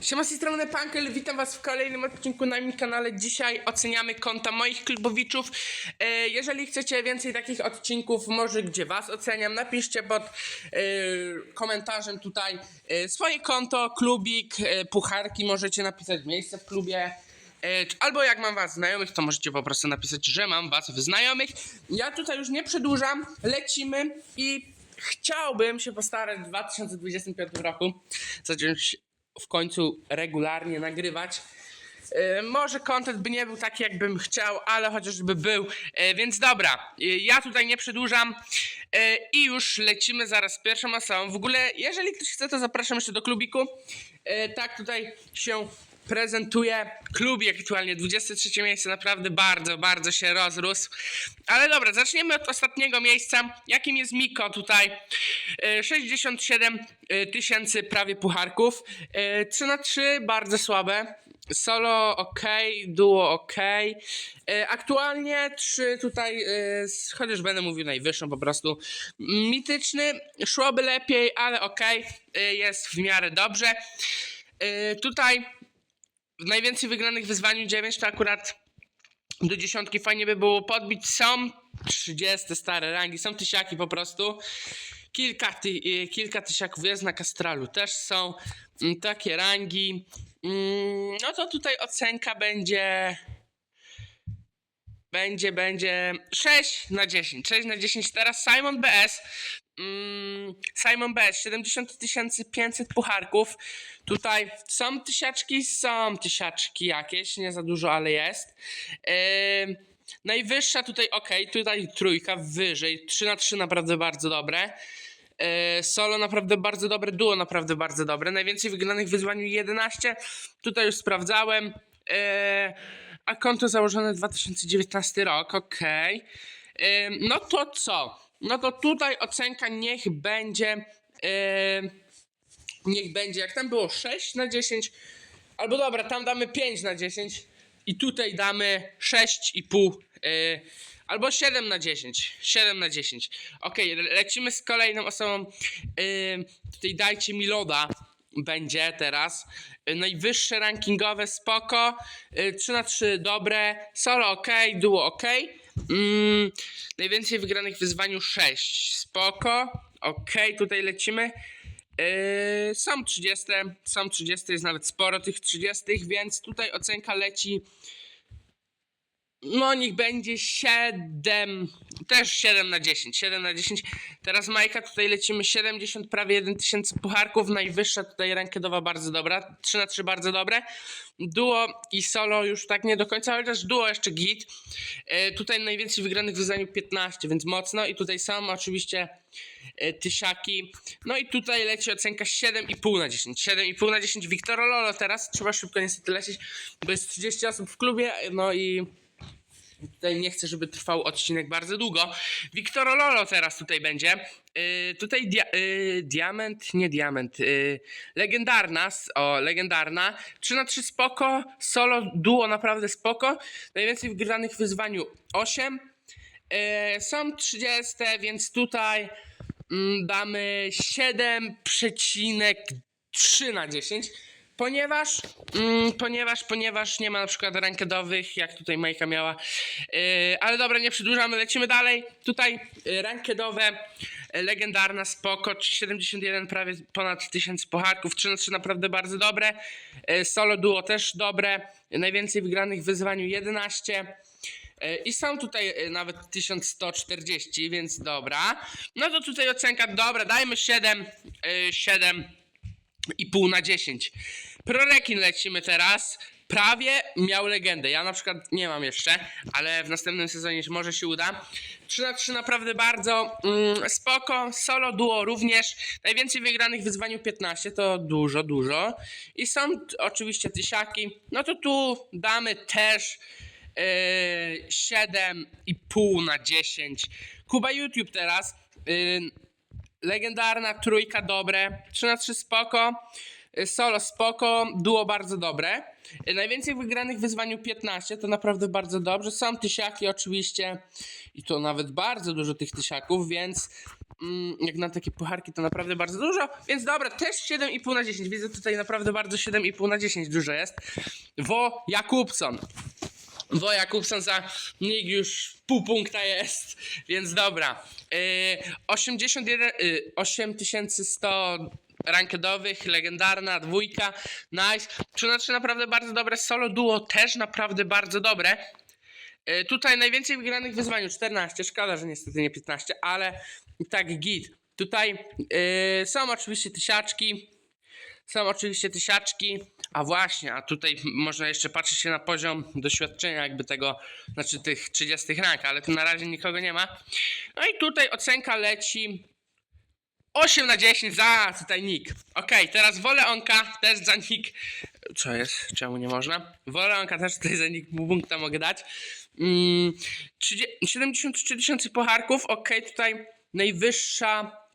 Siema z tej strony Punkel, witam was w kolejnym odcinku na moim kanale. Dzisiaj oceniamy konta moich klubowiczów. E, jeżeli chcecie więcej takich odcinków, może gdzie was oceniam, napiszcie pod e, komentarzem tutaj e, swoje konto, klubik, pucharki, możecie napisać miejsce w klubie. Albo jak mam was znajomych, to możecie po prostu napisać, że mam was w znajomych. Ja tutaj już nie przedłużam, lecimy i chciałbym się postarać w 2025 roku zacząć w końcu regularnie nagrywać. E, Może content by nie był taki, jakbym chciał, ale chociażby był. E, Więc dobra, e, ja tutaj nie przedłużam i już lecimy zaraz pierwszą osobą. W ogóle, jeżeli ktoś chce, to zapraszam jeszcze do klubiku. Tak tutaj się prezentuje klubik aktualnie 23 miejsce, naprawdę bardzo, bardzo się rozrósł. Ale dobra, zaczniemy od ostatniego miejsca, jakim jest Miko tutaj. E, 67 e, tysięcy prawie pucharków. E, 3 na 3 bardzo słabe. Solo ok, duo ok. E, Aktualnie 3 tutaj, e, chociaż będę mówił najwyższą po prostu. Mityczny, szłoby lepiej, ale ok, e, jest w miarę dobrze. E, Tutaj najwięcej wygranych w wyzwaniu 9 to akurat do dziesiątki fajnie by było podbić. Są 30 stare rangi, są tysiaki po prostu. Kilka, ty, y, kilka tysiaków jest na Kastralu, też są mm, takie rangi. Mm, No to tutaj ocenka będzie. Będzie, będzie 6 na 10. 6 na 10 teraz Simon BS. Mm, Simon BS 70 500 pucharków. Tutaj są tysiaczki, są tysiaczki jakieś, nie za dużo, ale jest. Yy, najwyższa tutaj ok, tutaj trójka, wyżej. 3 na 3 naprawdę bardzo dobre. Yy, solo naprawdę bardzo dobre, duo naprawdę bardzo dobre. Najwięcej wygranych w wyzwaniu 11. Tutaj już sprawdzałem. Yy, a konto założone 2019 rok, ok. no to co? No to tutaj ocenka niech będzie. Yy, niech będzie, jak tam było 6 na 10, albo dobra, tam damy 5 na 10 i tutaj damy 6,5 yy, albo 7 na 10. 7 na 10. Ok, lecimy z kolejną osobą. Yy, tutaj dajcie mi loda. Będzie teraz. Najwyższe rankingowe spoko. Yy, 3 na 3 dobre. Solo ok, duo ok. Mm, najwięcej wygranych w wyzwaniu 6. Spoko. Ok, tutaj lecimy. Yy, są 30, są 30, jest nawet sporo tych 30, więc tutaj ocenka leci. No, niech będzie 7, też 7 na 10, 7 na 10. Teraz Majka, tutaj lecimy 70, prawie 1 tysięcy pucharków. Najwyższa tutaj rankedowa bardzo dobra, 3 na 3 bardzo dobre. Duo i solo już tak nie do końca, chociaż duo jeszcze git. Yy, tutaj najwięcej wygranych w wyzwaniu 15, więc mocno. I tutaj są oczywiście e, tysiaki. No i tutaj leci ocenka 7,5 na 10. 7,5 na 10. Wiktor Lolo teraz trzeba szybko niestety lecieć, bo jest 30 osób w klubie, no i tutaj nie chcę, żeby trwał odcinek bardzo długo. Wiktor Lolo teraz tutaj będzie. Yy, tutaj dia yy, diament, nie diament, yy, legendarna, o legendarna, 3 na 3 spoko, solo, duo naprawdę spoko, najwięcej wygranych w wyzwaniu 8, yy, są 30, więc tutaj mm, damy 7,3 na 10. Ponieważ, mm, ponieważ, ponieważ nie ma na przykład rankedowych, jak tutaj Majka miała. Yy, ale dobra, nie przedłużamy, lecimy dalej. Tutaj yy, rankedowe, yy, legendarna, spoko, 71 prawie ponad 1000 pucharków, 3 na 3 naprawdę bardzo dobre. Yy, solo duo też dobre, najwięcej wygranych w wyzwaniu 11. E, I są tutaj nawet 1140, więc dobra. No to tutaj ocenka dobra, dajmy 7, e, 7 i pół na 10. Prorekin lecimy teraz. Prawie miał legendę. Ja na przykład nie mam jeszcze, ale w następnym sezonie może się uda. 3 na 3 naprawdę bardzo mm, spoko. Solo duo również. Najwięcej wygranych w wyzwaniu 15 to dużo, dużo. I są oczywiście tysiaki. No to tu damy też yy, 7,5 na 10. Kuba YouTube teraz. Yy, legendarna trójka dobre, 3 na 3 spoko, solo spoko, duo bardzo dobre. Najwięcej wygranych w wyzwaniu 15 to naprawdę bardzo dobrze. Są tysiaki oczywiście i to nawet bardzo dużo tych tysiaków, więc mm, jak na takie pucharki to naprawdę bardzo dużo, więc dobra, też 7,5 na 10. Widzę tutaj naprawdę bardzo 7,5 na 10 dużo jest. Wo Jakubson. Wo Jakubson za nick już pół punkta jest, więc dobra. Yy, 81, yy, 8100 rankedowych, legendarna dwójka, nice. 3 na 3 naprawdę bardzo dobre, solo duo też naprawdę bardzo dobre. Yy, tutaj najwięcej wygranych w wyzwaniu 14, szkoda, że niestety nie 15, ale i tak git. Tutaj yy, są oczywiście tysiaczki, są oczywiście tysiaczki, a właśnie, a tutaj można jeszcze patrzeć się na poziom doświadczenia jakby tego, znaczy tych 30 rank, ale tu na razie nikogo nie ma. No i tutaj ocenka leci 8 na 10 za tutaj nick. Okej, teraz Woleonka też za nick. Co jest? Czemu nie można? Woleonka też tutaj za nick punkta mogę dać. Mm, 30 73 tysiące pucharków. Okej, tutaj najwyższa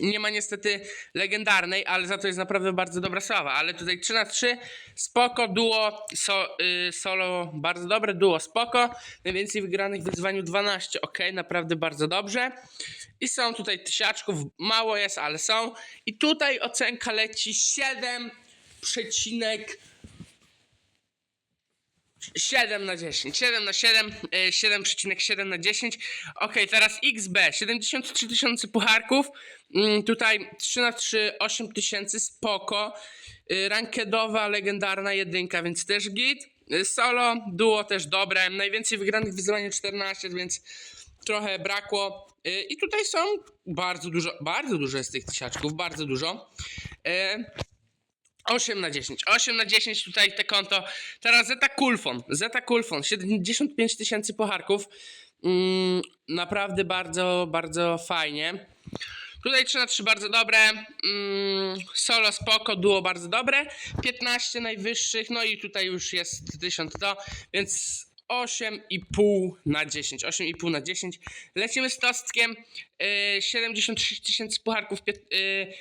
nie ma niestety legendarnej, ale za to jest naprawdę bardzo dobra sława. Ale tutaj 3 na 3 spoko, duo, so, y, solo bardzo dobre, duo spoko. Najwięcej wygranych w wyzwaniu 12, ok, naprawdę bardzo dobrze. I są tutaj tysiaczków, mało jest, ale są. I tutaj ocenka leci 7 przecinek 7 na 10. 7 na 7, y, 7,7 na 10. Ok, teraz XB, 73 tysiące pucharków. Mm, Tutaj 3 na 3, 8 tysięcy, spoko. Y, Rankedowa, legendarna jedynka, więc też git. Y, Solo, duo też dobre. Najwięcej wygranych w wyzwaniu 14, więc trochę brakło. I tutaj są bardzo dużo, bardzo dużo jest tych tysiaczków, bardzo dużo. Y, 8 na 10. 8 na 10 tutaj te konto. Teraz Zeta Kulfon. Zeta Kulfon. 75 tysięcy pucharków. Mm, naprawdę bardzo, bardzo fajnie. Tutaj 3 na 3 bardzo dobre. Mm, solo spoko, duo bardzo dobre. 15 najwyższych. No i tutaj już jest 1100, więc 8,5 na 10. 8,5 na 10. Lecimy z Tostkiem. Yy, 76 tysięcy pucharków. Yy,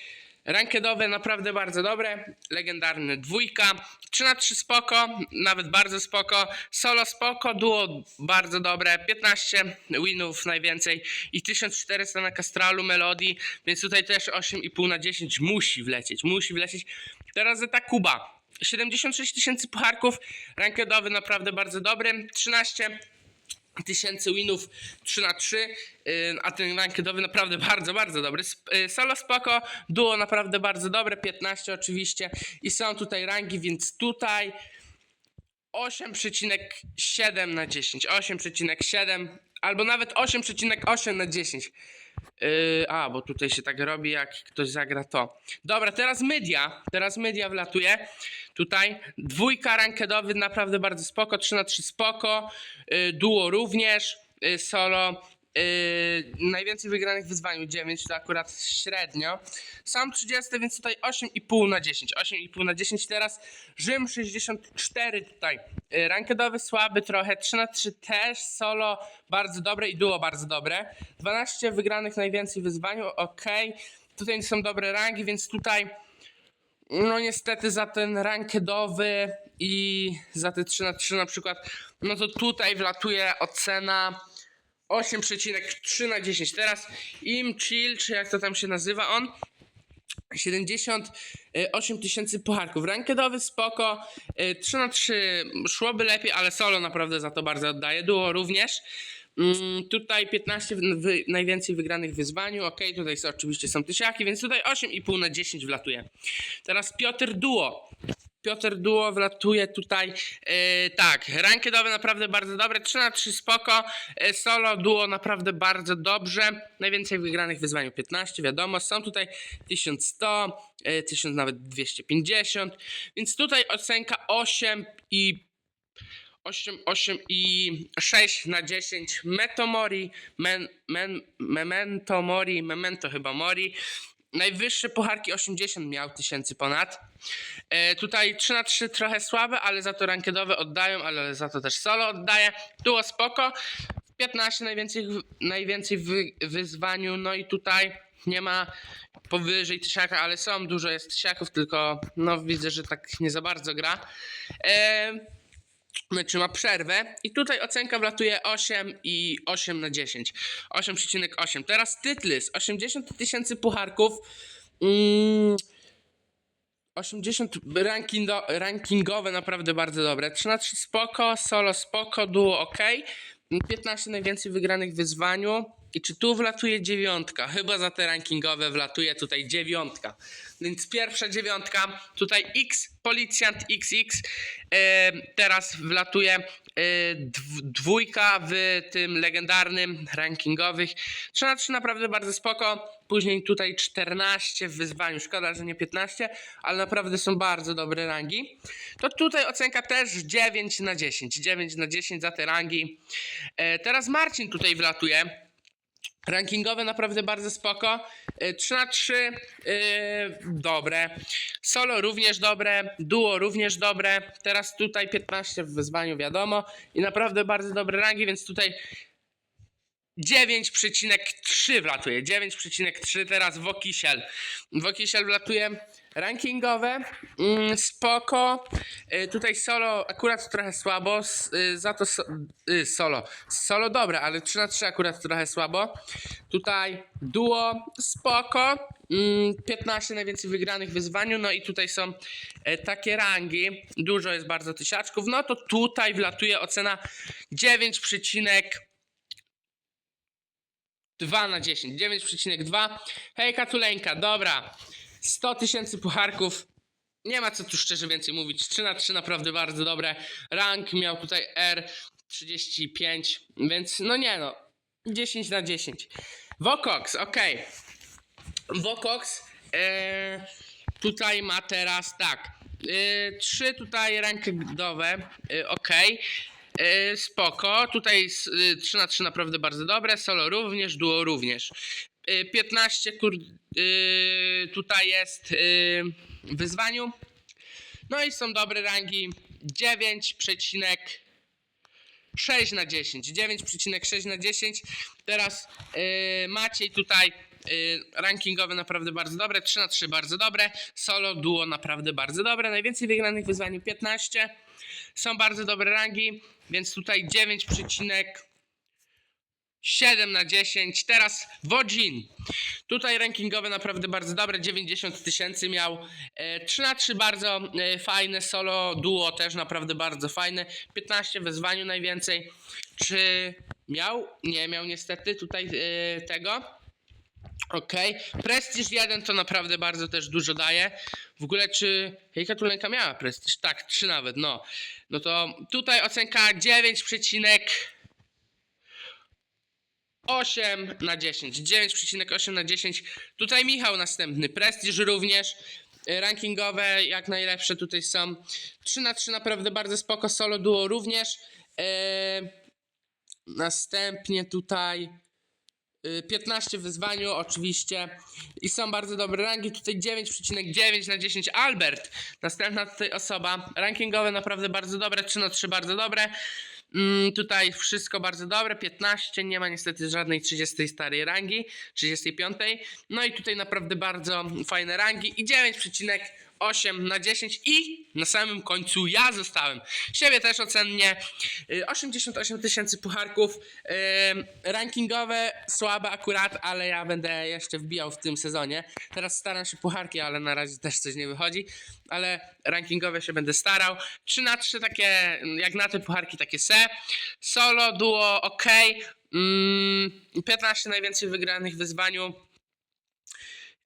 Rankedowe naprawdę bardzo dobre, legendarny dwójka, 3 na 3 spoko, nawet bardzo spoko, solo spoko, duo bardzo dobre, 15 winów najwięcej i 1400 na Castralu Melodii, więc tutaj też 8,5 na 10 musi wlecieć, musi wlecieć. Teraz Zeta Kuba, 76 tysięcy pucharków, rankedowy naprawdę bardzo dobry, 13 tysięcy winów 3 na 3 yy, a ten rankedowy naprawdę bardzo, bardzo dobry. Yy, Solo spoko, duo naprawdę bardzo dobre, 15 oczywiście i są tutaj rangi, więc tutaj 8,7 na 10, 8,7 albo nawet 8,8 na 10. Yy, a, bo tutaj się tak robi, jak ktoś zagra to. Dobra, teraz media. Teraz media wlatuje. Tutaj dwójka rankedowy, naprawdę bardzo spoko. 3 na 3 spoko. Yy, duo również. Yy, solo. Yy, najwięcej wygranych w wyzwaniu 9, to akurat średnio. Sam 30, więc tutaj 8,5 na 10. 8,5 na 10 teraz. Rzym 64 tutaj. Yy, rankedowy słaby trochę. 3 na 3 też. Solo bardzo dobre i duo bardzo dobre. 12 wygranych najwięcej w wyzwaniu, ok. Tutaj są dobre rangi, więc tutaj no niestety za ten rankedowy i za te 3 na 3 na przykład, no to tutaj wlatuje ocena 8,3 na 10. Teraz im chill, czy jak to tam się nazywa on, 78 tysięcy pucharków. Rankedowy spoko. y, 3 na 3 szłoby lepiej, ale solo naprawdę za to bardzo oddaję. Duo również. Mm, tutaj 15 w, wy, najwięcej wygranych w wyzwaniu. Ok, tutaj oczywiście są tysiaki, więc tutaj 8,5 na 10 wlatuje. Teraz Piotr Duo. Piotr Duo wlatuje tutaj. Yy, tak, rankedowe naprawdę bardzo dobre. 3 na 3 spoko. Yy, solo duo naprawdę bardzo dobrze. Najwięcej wygranych w wyzwaniu 15, wiadomo. Są tutaj 1100, yy, 1000 nawet 250. Więc tutaj ocenka 8 i 8, 8 i 6 na 10. Metomori, men, men, Memento Mori, Memento chyba Mori. Najwyższe pucharki 80 miał tysięcy ponad. E, tutaj 3 na 3 trochę słabe, ale za to rankedowe oddają, ale za to też solo oddaję. Było spoko. 15 najwięcej, najwięcej w wyzwaniu, no i tutaj nie ma powyżej tysiaka, ale są, dużo jest tysiaków, tylko no widzę, że tak nie za bardzo gra. E, Znaczy ma przerwę i tutaj ocenka wlatuje 8 i 8 na 10. 8,8. Teraz Tytlys. 80 tysięcy pucharków. Mm, 80 rankindo, rankingowe naprawdę bardzo dobre. 3 na 3 spoko, solo spoko, duo ok. 15 najwięcej wygranych w wyzwaniu. I czy tu wlatuje dziewiątka? Chyba za te rankingowe wlatuje tutaj dziewiątka. Więc pierwsza dziewiątka, tutaj X, policjant XX. E, teraz wlatuje e, dw- dwójka w tym legendarnym rankingowych. 3 na 3 naprawdę bardzo spoko. Później tutaj 14 w wyzwaniu. Szkoda, że nie 15, ale naprawdę są bardzo dobre rangi. To tutaj ocenka też 9 na 10. 9 na 10 za te rangi. E, teraz Marcin tutaj wlatuje. Rankingowe naprawdę bardzo spoko. E, 3 na 3 e, dobre. Solo również dobre. Duo również dobre. Teraz tutaj 15 w wyzwaniu wiadomo. I naprawdę bardzo dobre rangi, więc tutaj 9,3 wlatuje. 9,3 teraz Wokisiel. Wokisiel wlatuje rankingowe. Mm, spoko. Y, tutaj solo akurat trochę słabo. y, za to y, solo. Solo dobre, ale 3 na 3 akurat trochę słabo. Tutaj duo spoko. Mm, 15 najwięcej wygranych w wyzwaniu. No i tutaj są takie rangi. Dużo jest bardzo tysiaczków. No to tutaj wlatuje ocena 9,3 2 na 10, 9,2. Hej Katuleńka, dobra. 100 tysięcy pucharków. Nie ma co tu szczerze więcej mówić. 3 na 3 naprawdę bardzo dobre. Rank miał tutaj R35, więc no nie no. 10 na 10. Vocox, ok. Vocox e, tutaj ma teraz tak. E, trzy tutaj rankingowe, e, ok. E, spoko. Tutaj s- e, 3 na 3 naprawdę bardzo dobre. Solo również, duo również. E, 15 kur, e, tutaj jest w wyzwaniu. No i są dobre rangi. 9,6 6 na 10, 9,6 na 10. Teraz yy, Maciej tutaj rankingowe naprawdę bardzo dobre, 3 na 3 bardzo dobre, solo, duo naprawdę bardzo dobre, najwięcej wygranych w wyzwaniu 15. Są bardzo dobre rangi, więc tutaj 9,7 na 10. Teraz Wodzin. Tutaj rankingowe naprawdę bardzo dobre, 90 tysięcy miał. E, 3 na 3 bardzo e, fajne, solo, duo też naprawdę bardzo fajne. 15 w wezwaniu najwięcej. Czy miał? Nie miał niestety tutaj e, tego. Okej. Prestiż 1 to naprawdę bardzo też dużo daje. W ogóle czy Hejka Tulenka miała prestiż? Tak, 3 nawet, no. No to tutaj ocenka 9, 8 na 10. 9,8 na 10. Tutaj Michał następny. Prestiż również. Y, Rankingowe jak najlepsze tutaj są. 3 na 3 naprawdę bardzo spoko. Solo duo również. E, następnie tutaj 15 w wyzwaniu oczywiście. I są bardzo dobre rangi. Tutaj 9,9 na 10. Albert. Następna tutaj osoba. Rankingowe naprawdę bardzo dobre. 3 na 3 bardzo dobre. Mm, tutaj wszystko bardzo dobre, 15, nie ma niestety żadnej 30 starej rangi, 35. No i tutaj naprawdę bardzo fajne rangi i 9,8 na 10 i na samym końcu ja zostałem. Siebie też ocennie y, 88 tysięcy pucharków, y, rankingowe słabe akurat, ale ja będę jeszcze wbijał w tym sezonie. Teraz staram się pucharki, ale na razie też coś nie wychodzi, ale rankingowe się będę starał. 3 na 3 takie, jak na te pucharki takie se. Solo, duo, ok. Mm, 15 najwięcej wygranych w wyzwaniu.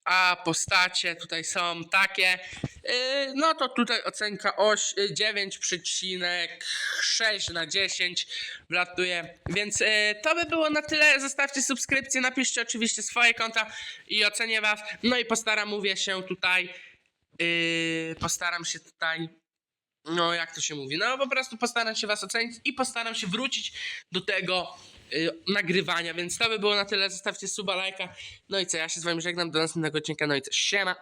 A postacie tutaj są takie. Yy, no to tutaj ocenka oś, yy, 9,6 na 10 wlatuje. Więc yy, to by było na tyle. Zostawcie subskrypcję, napiszcie oczywiście swoje konta i ocenię was. No i postaram, mówię się tutaj. Postaram się tutaj no jak to się mówi, no po prostu postaram się was ocenić i postaram się wrócić do tego y, nagrywania, więc to by było na tyle, zostawcie suba, lajka, no i co, ja się z wami żegnam, do następnego odcinka, no i co, siema!